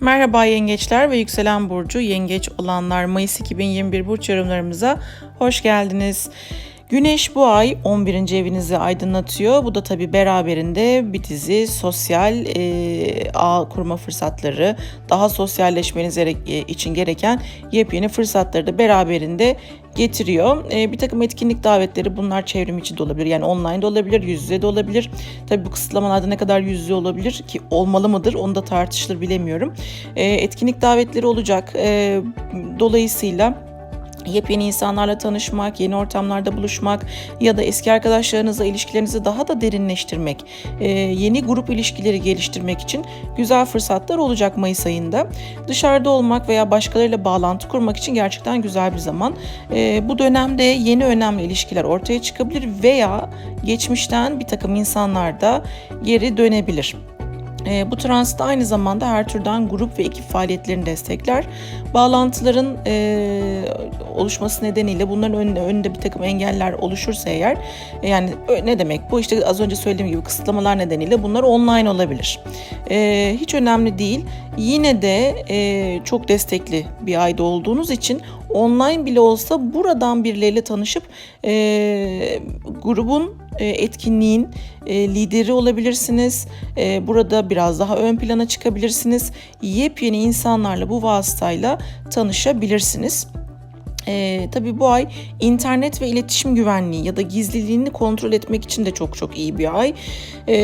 Merhaba yengeçler ve yükselen burcu yengeç olanlar Mayıs 2021 burç yorumlarımıza hoş geldiniz. Güneş bu ay 11. evinizi aydınlatıyor. Bu da tabi beraberinde bir dizi sosyal e, ağ kurma fırsatları, daha sosyalleşmeniz e, için gereken yepyeni fırsatları da beraberinde getiriyor. E, bir takım etkinlik davetleri bunlar çevrim içi de olabilir. Yani online de olabilir, yüz yüze de olabilir. Tabii bu kısıtlamalarda ne kadar yüz yüze olabilir ki olmalı mıdır onu da tartışılır bilemiyorum. E, etkinlik davetleri olacak. E, dolayısıyla yepyeni insanlarla tanışmak, yeni ortamlarda buluşmak ya da eski arkadaşlarınızla ilişkilerinizi daha da derinleştirmek, e, yeni grup ilişkileri geliştirmek için güzel fırsatlar olacak Mayıs ayında. Dışarıda olmak veya başkalarıyla bağlantı kurmak için gerçekten güzel bir zaman. E, bu dönemde yeni önemli ilişkiler ortaya çıkabilir veya geçmişten bir takım insanlar da geri dönebilir. E, bu transit aynı zamanda her türden grup ve ekip faaliyetlerini destekler. Bağlantıların e, oluşması nedeniyle bunların önünde, önünde bir takım engeller oluşursa eğer e, yani ne demek bu işte az önce söylediğim gibi kısıtlamalar nedeniyle bunlar online olabilir. E, hiç önemli değil. Yine de e, çok destekli bir ayda olduğunuz için online bile olsa buradan birileriyle tanışıp e, grubun etkinliğin e, lideri olabilirsiniz. E, burada biraz daha ön plana çıkabilirsiniz. Yepyeni insanlarla bu vasıtayla tanışabilirsiniz. E, tabii bu ay internet ve iletişim güvenliği ya da gizliliğini kontrol etmek için de çok çok iyi bir ay. E,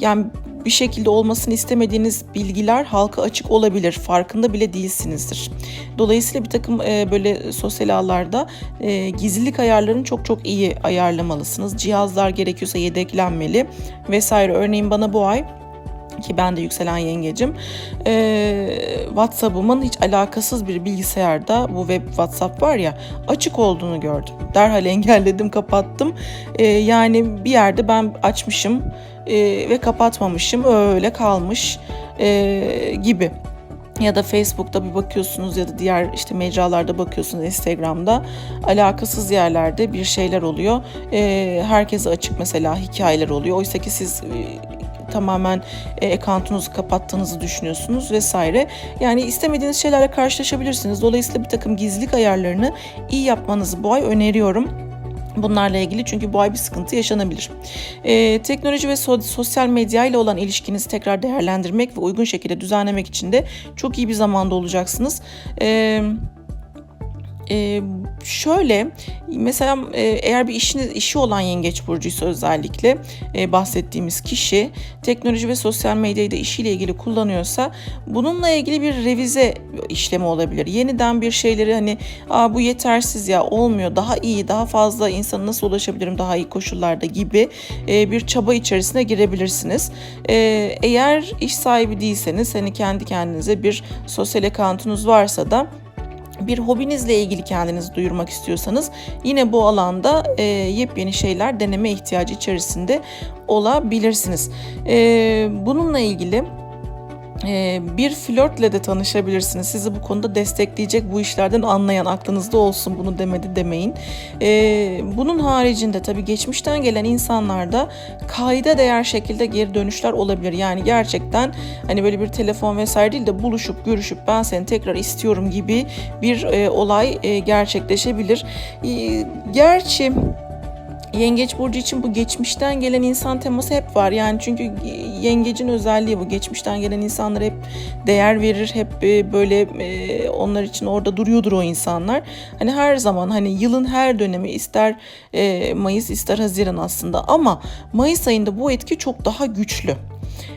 yani bir şekilde olmasını istemediğiniz bilgiler halka açık olabilir. Farkında bile değilsinizdir. Dolayısıyla bir takım e, böyle sosyal ağlarda e, gizlilik ayarlarını çok çok iyi ayarlamalısınız. Cihazlar gerekiyorsa yedeklenmeli vesaire. Örneğin bana bu ay ki ben de yükselen yengecim. Ee, WhatsApp'ımın hiç alakasız bir bilgisayarda bu web WhatsApp var ya açık olduğunu gördüm. Derhal engelledim, kapattım. Ee, yani bir yerde ben açmışım e, ve kapatmamışım. Öyle kalmış e, gibi ya da Facebook'ta bir bakıyorsunuz ya da diğer işte mecralarda bakıyorsunuz Instagram'da alakasız yerlerde bir şeyler oluyor. E, herkese açık mesela hikayeler oluyor. Oysa ki siz e, tamamen e, account'unuzu kapattığınızı düşünüyorsunuz vesaire. Yani istemediğiniz şeylerle karşılaşabilirsiniz. Dolayısıyla bir takım gizlilik ayarlarını iyi yapmanızı bu ay öneriyorum. Bunlarla ilgili çünkü bu ay bir sıkıntı yaşanabilir. Ee, teknoloji ve so- sosyal medya ile olan ilişkinizi tekrar değerlendirmek ve uygun şekilde düzenlemek için de çok iyi bir zamanda olacaksınız. Ee, e, şöyle mesela e, eğer bir işiniz işi olan yengeç burcuysa özellikle e, bahsettiğimiz kişi teknoloji ve sosyal medyayı da işiyle ilgili kullanıyorsa bununla ilgili bir revize işlemi olabilir. Yeniden bir şeyleri hani Aa, bu yetersiz ya olmuyor daha iyi daha fazla insana nasıl ulaşabilirim daha iyi koşullarda gibi e, bir çaba içerisine girebilirsiniz. E, eğer iş sahibi değilseniz hani kendi kendinize bir sosyal accountunuz varsa da bir hobinizle ilgili kendinizi duyurmak istiyorsanız yine bu alanda e, yepyeni şeyler deneme ihtiyacı içerisinde olabilirsiniz. E, bununla ilgili bir flörtle de tanışabilirsiniz. Sizi bu konuda destekleyecek, bu işlerden anlayan, aklınızda olsun bunu demedi demeyin. Ee, bunun haricinde tabii geçmişten gelen insanlarda kayda değer şekilde geri dönüşler olabilir. Yani gerçekten hani böyle bir telefon vesaire değil de buluşup görüşüp ben seni tekrar istiyorum gibi bir e, olay e, gerçekleşebilir. E, gerçi Yengeç burcu için bu geçmişten gelen insan teması hep var. Yani çünkü yengecin özelliği bu. Geçmişten gelen insanlar hep değer verir. Hep e, böyle e, onlar için orada duruyordur o insanlar. Hani her zaman hani yılın her dönemi ister e, Mayıs ister Haziran aslında ama Mayıs ayında bu etki çok daha güçlü.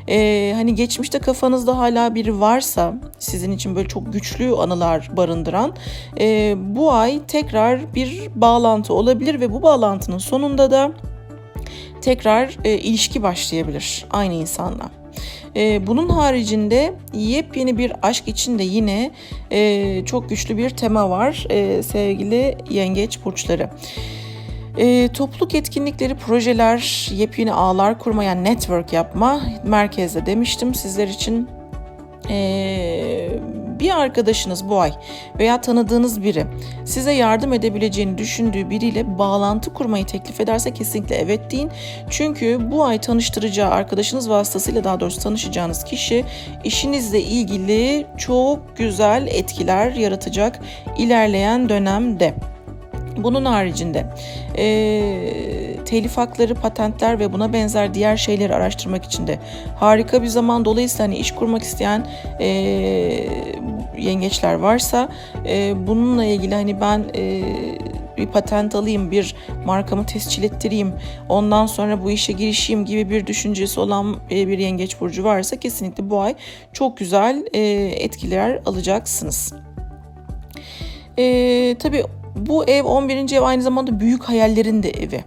Ee, hani geçmişte kafanızda hala biri varsa sizin için böyle çok güçlü anılar barındıran e, bu ay tekrar bir bağlantı olabilir ve bu bağlantının sonunda da tekrar e, ilişki başlayabilir aynı insanla. E, bunun haricinde yepyeni bir aşk için de yine e, çok güçlü bir tema var e, sevgili yengeç burçları. E, topluluk etkinlikleri, projeler, yepyeni ağlar kurma yani network yapma merkezde demiştim sizler için Ee, bir arkadaşınız bu ay veya tanıdığınız biri size yardım edebileceğini düşündüğü biriyle bağlantı kurmayı teklif ederse kesinlikle evet deyin. Çünkü bu ay tanıştıracağı arkadaşınız vasıtasıyla daha doğrusu tanışacağınız kişi işinizle ilgili çok güzel etkiler yaratacak ilerleyen dönemde. Bunun haricinde e, telif hakları, patentler ve buna benzer diğer şeyleri araştırmak için de harika bir zaman. Dolayısıyla hani iş kurmak isteyen e, yengeçler varsa e, bununla ilgili hani ben e, bir patent alayım, bir markamı tescil ettireyim, ondan sonra bu işe girişeyim gibi bir düşüncesi olan e, bir yengeç burcu varsa kesinlikle bu ay çok güzel e, etkiler alacaksınız. E, tabii bu ev 11. ev aynı zamanda büyük hayallerin de evi.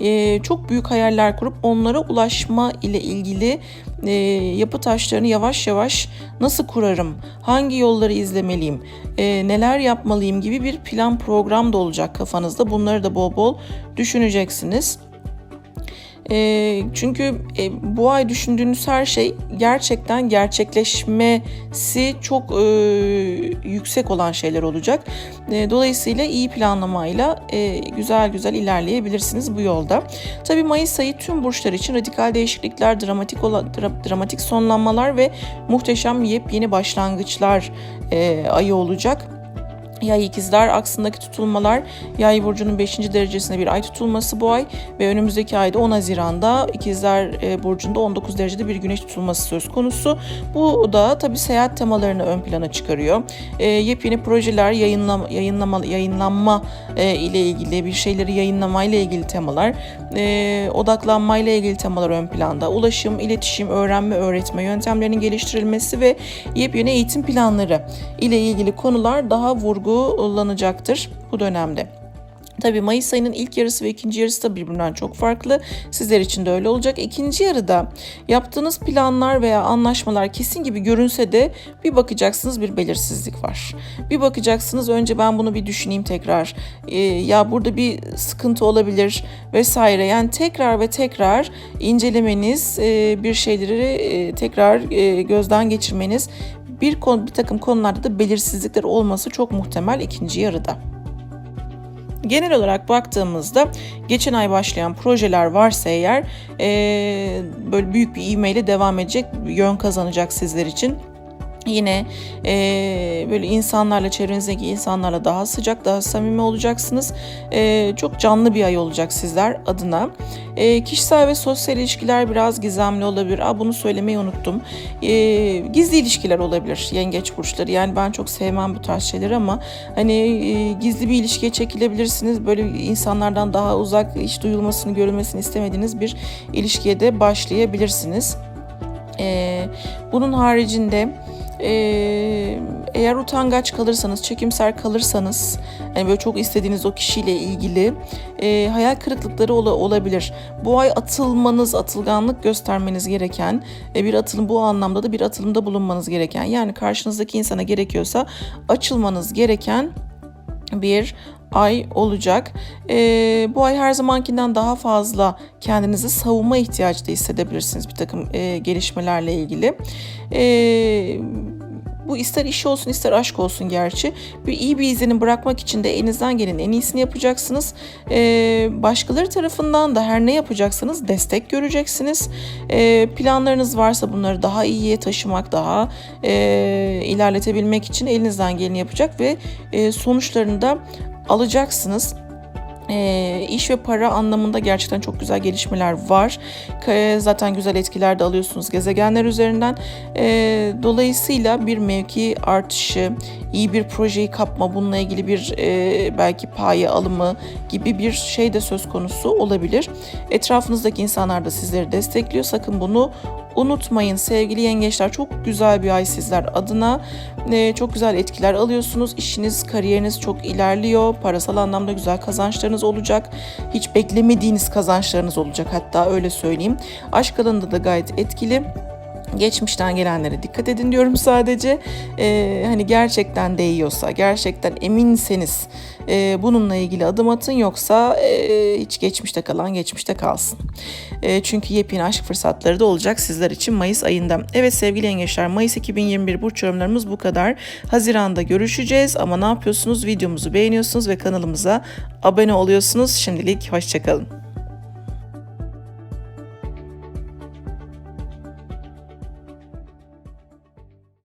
Ee, çok büyük hayaller kurup onlara ulaşma ile ilgili e, yapı taşlarını yavaş yavaş nasıl kurarım, hangi yolları izlemeliyim, e, neler yapmalıyım gibi bir plan program da olacak kafanızda. Bunları da bol bol düşüneceksiniz. E, çünkü e, bu ay düşündüğünüz her şey gerçekten gerçekleşmesi çok e, yüksek olan şeyler olacak. E, dolayısıyla iyi planlamayla e, güzel güzel ilerleyebilirsiniz bu yolda. Tabii Mayıs ayı tüm burçlar için radikal değişiklikler, dramatik olan, dra- dramatik sonlanmalar ve muhteşem yepyeni başlangıçlar e, ayı olacak. Yay ikizler aksındaki tutulmalar yay burcunun 5. derecesinde bir ay tutulması bu ay ve önümüzdeki ayda 10 Haziran'da ikizler e, burcunda 19 derecede bir güneş tutulması söz konusu. Bu da tabi seyahat temalarını ön plana çıkarıyor. E, yepyeni projeler yayınlama, yayınlama, yayınlanma e, ile ilgili bir şeyleri yayınlama ile ilgili temalar, e, odaklanma ile ilgili temalar ön planda. Ulaşım, iletişim, öğrenme, öğretme yöntemlerinin geliştirilmesi ve yepyeni eğitim planları ile ilgili konular daha vurgu uygulanacaktır bu dönemde. Tabii Mayıs ayının ilk yarısı ve ikinci yarısı da birbirinden çok farklı. Sizler için de öyle olacak. İkinci yarıda yaptığınız planlar veya anlaşmalar kesin gibi görünse de bir bakacaksınız bir belirsizlik var. Bir bakacaksınız önce ben bunu bir düşüneyim tekrar. Ee, ya burada bir sıkıntı olabilir vesaire. Yani tekrar ve tekrar incelemeniz, e, bir şeyleri e, tekrar e, gözden geçirmeniz bir, konu, bir takım konularda da belirsizlikler olması çok muhtemel ikinci yarıda. Genel olarak baktığımızda geçen ay başlayan projeler varsa eğer e, böyle büyük bir ivmeyle devam edecek, yön kazanacak sizler için. Yine e, böyle insanlarla, çevrenizdeki insanlarla daha sıcak, daha samimi olacaksınız. E, çok canlı bir ay olacak sizler adına. E, kişisel ve sosyal ilişkiler biraz gizemli olabilir. Aa, bunu söylemeyi unuttum. E, gizli ilişkiler olabilir yengeç burçları. Yani ben çok sevmem bu tarz şeyleri ama hani e, gizli bir ilişkiye çekilebilirsiniz. Böyle insanlardan daha uzak, hiç duyulmasını, görülmesini istemediğiniz bir ilişkiye de başlayabilirsiniz. E, bunun haricinde ee, eğer utangaç kalırsanız, çekimser kalırsanız, yani böyle çok istediğiniz o kişiyle ilgili e, hayal kırıklıkları ol- olabilir. Bu ay atılmanız, atılganlık göstermeniz gereken, e, bir atılım bu anlamda da bir atılımda bulunmanız gereken, yani karşınızdaki insana gerekiyorsa açılmanız gereken bir ay olacak. E, bu ay her zamankinden daha fazla kendinizi savunma ihtiyacı da hissedebilirsiniz bir takım e, gelişmelerle ilgili. E, bu ister iş olsun ister aşk olsun gerçi. Bir iyi bir izlenim bırakmak için de elinizden gelen en iyisini yapacaksınız. Ee, başkaları tarafından da her ne yapacaksanız destek göreceksiniz. Ee, planlarınız varsa bunları daha iyiye taşımak, daha e, ilerletebilmek için elinizden geleni yapacak ve e, sonuçlarını da alacaksınız e, iş ve para anlamında gerçekten çok güzel gelişmeler var. Zaten güzel etkiler de alıyorsunuz gezegenler üzerinden. E, dolayısıyla bir mevki artışı, iyi bir projeyi kapma, bununla ilgili bir e, belki paye alımı gibi bir şey de söz konusu olabilir. Etrafınızdaki insanlar da sizleri destekliyor. Sakın bunu unutmayın sevgili yengeçler çok güzel bir ay sizler adına. Ee, çok güzel etkiler alıyorsunuz. İşiniz kariyeriniz çok ilerliyor. Parasal anlamda güzel kazançlarınız olacak. Hiç beklemediğiniz kazançlarınız olacak hatta öyle söyleyeyim. Aşk alanında da gayet etkili Geçmişten gelenlere dikkat edin diyorum sadece. Ee, hani gerçekten değiyorsa, gerçekten eminseniz e, bununla ilgili adım atın yoksa e, hiç geçmişte kalan geçmişte kalsın. E, çünkü yepyeni aşk fırsatları da olacak sizler için Mayıs ayında. Evet sevgili yengeçler Mayıs 2021 burç yorumlarımız bu kadar. Haziranda görüşeceğiz ama ne yapıyorsunuz? Videomuzu beğeniyorsunuz ve kanalımıza abone oluyorsunuz. Şimdilik hoşçakalın.